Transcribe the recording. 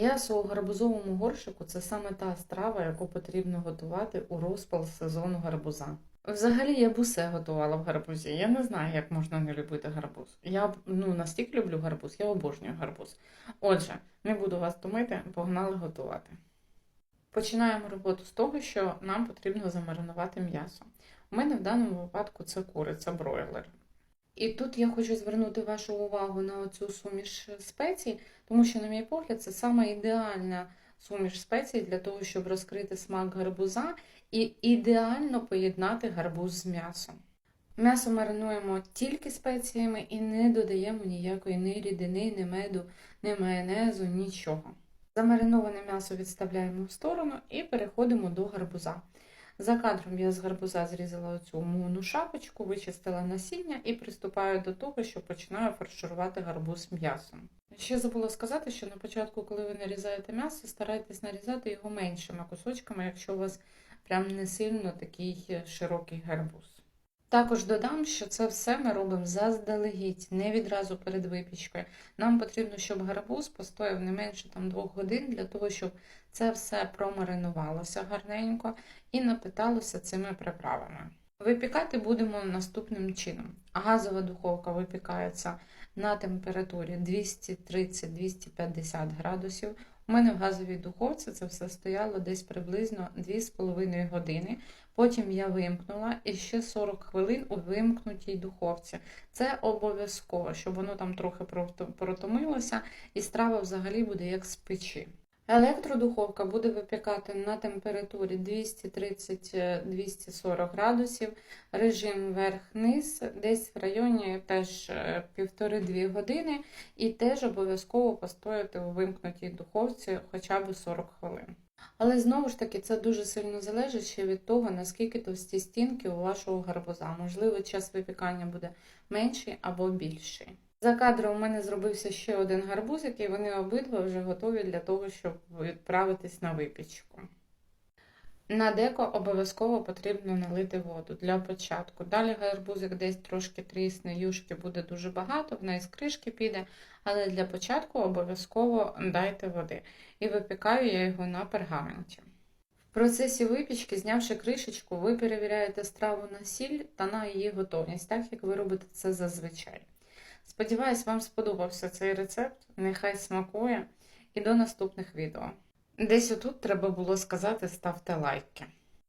М'ясо у гарбузовому горшику це саме та страва, яку потрібно готувати у розпал сезону гарбуза. Взагалі я б усе готувала в гарбузі. Я не знаю, як можна не любити гарбуз. Я ну, настільки люблю гарбуз, я обожнюю гарбуз. Отже, не буду вас томити, погнали готувати. Починаємо роботу з того, що нам потрібно замаринувати м'ясо. У мене в даному випадку це куриця бройлер. І тут я хочу звернути вашу увагу на оцю суміш спецій, тому що, на мій погляд, це саме ідеальна суміш спецій для того, щоб розкрити смак гарбуза і ідеально поєднати гарбуз з м'ясом. М'ясо маринуємо тільки спеціями і не додаємо ніякої ні рідини, ні меду, ні майонезу, нічого. Замариноване м'ясо відставляємо в сторону і переходимо до гарбуза. За кадром я з гарбуза зрізала оцю умовну шапочку, вичистила насіння і приступаю до того, що починаю фарширувати гарбуз м'ясом. Ще забула сказати, що на початку, коли ви нарізаєте м'ясо, старайтесь нарізати його меншими кусочками, якщо у вас прям не сильно такий широкий гарбуз. Також додам, що це все ми робимо заздалегідь, не відразу перед випічкою. Нам потрібно, щоб гарбуз постояв не менше там, двох годин для того, щоб це все промаринувалося гарненько і напиталося цими приправами. Випікати будемо наступним чином. Газова духовка випікається на температурі 230-250 градусів. У мене в газовій духовці це все стояло десь приблизно 2,5 години. Потім я вимкнула і ще 40 хвилин у вимкнутій духовці. Це обов'язково, щоб воно там трохи протомилося, і страва взагалі буде як з печі. Електродуховка буде випікати на температурі 230-240 градусів, режим верх-низ, десь в районі теж 1,5-2 години, і теж обов'язково постояти у вимкнутій духовці хоча б 40 хвилин. Але знову ж таки, це дуже сильно залежить ще від того, наскільки товсті стінки у вашого гарбуза. Можливо, час випікання буде менший або більший. За кадром у мене зробився ще один гарбузик, і вони обидва вже готові для того, щоб відправитись на випічку. На деко обов'язково потрібно налити воду для початку. Далі гарбузик десь трошки трісне, юшки буде дуже багато, в неї з кришки піде, але для початку обов'язково дайте води. І випікаю я його на пергаменті. В процесі випічки, знявши кришечку, ви перевіряєте страву на сіль та на її готовність, так як ви робите це зазвичай. Сподіваюсь, вам сподобався цей рецепт. Нехай смакує і до наступних відео. Десь отут треба було сказати ставте лайки.